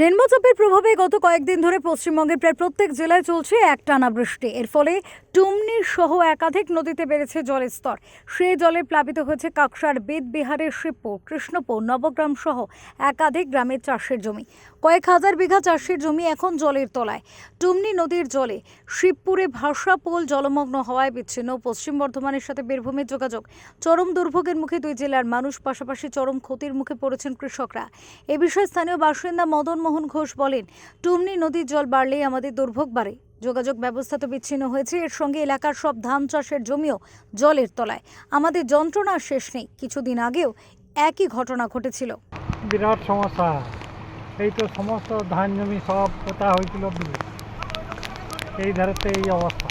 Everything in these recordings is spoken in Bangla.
নিম্নচাপের প্রভাবে গত কয়েকদিন ধরে পশ্চিমবঙ্গের প্রায় প্রত্যেক জেলায় চলছে একটানা বৃষ্টি। এর ফলে টুমনি সহ একাধিক নদীতে বেড়েছে জলের স্তর। সেই জলে প্লাবিত হয়েছে কাকসার বেদবিহারের শিবপুর, কৃষ্ণপুর, নবগ্রাম সহ একাধিক গ্রামের চাষের জমি। কয়েক হাজার বিঘা চাষের জমি এখন জলের তলায়। টুমনি নদীর জলে শিবপুরে ভাষা পোল জলমগ্ন হওয়ায় বিচ্ছিন্ন। পশ্চিম বর্ধমানের সাথে বীরভূমের যোগাযোগ। চরম দুর্ভোগের মুখে দুই জেলার মানুষ, পাশাপাশি চরম ক্ষতির মুখে পড়েছেন কৃষকরা। এ বিষয়ে স্থানীয় বাসিন্দা মদন মোহন ঘোষ বলেন টুমনি নদীর জল বাড়লেই আমাদের দুর্ভোগ বাড়ে। যোগাযোগ ব্যবস্থা তো বিচ্ছিন্ন হয়েছে এর সঙ্গে এলাকার সব ধান চাষের জমিও জলের তলায়। আমাদের যন্ত্রণার শেষ নেই। কিছুদিন আগেও একই ঘটনা ঘটেছিল। বিরাট সমস্যা। এই তো সমস্ত ধান জমি সব পোতা হয়েছিল এই ধারেতে এই অবস্থা।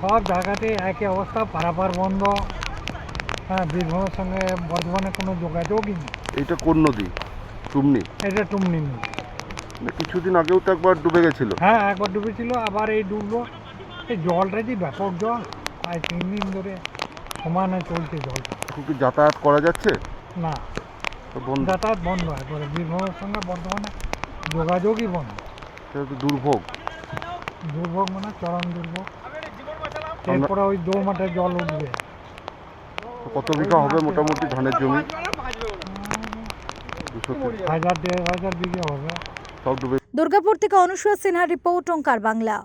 সব জায়গাতে একই অবস্থা পারাপার বন্ধ। হ্যাঁ বীরভূমের সঙ্গে বর্ধমানে কোনো যোগাযোগই নেই। এইটা কোন নদী? টুমনি? এটা টুমনি। মানে কিছুদিন আগেও তো একবার ডুবে গেছিল। হ্যাঁ একবার ডুবেছিল আবার এই ডুবলো। এই জলটা যে ব্যাপক জল প্রায় তিন দিন ধরে সমানে চলছে জলটা। কি যাতায়াত করা যাচ্ছে? না। তো বন্ধ। যাতায়াত বন্ধ একবারে বীরভূমের সঙ্গে বর্ধমানে যোগাযোগই বন্ধ। দুর্ভোগ। দুর্ভোগ মানে চরম দুর্ভোগ। এরপরে ওই দৌমাঠে জল উঠবে। কত বিঘা হবে মোটামুটি ধানের জমি। দুর্গাপুর থেকে অনুসূয়া সিনহা রিপোর্ট ওঙ্কার বাংলা।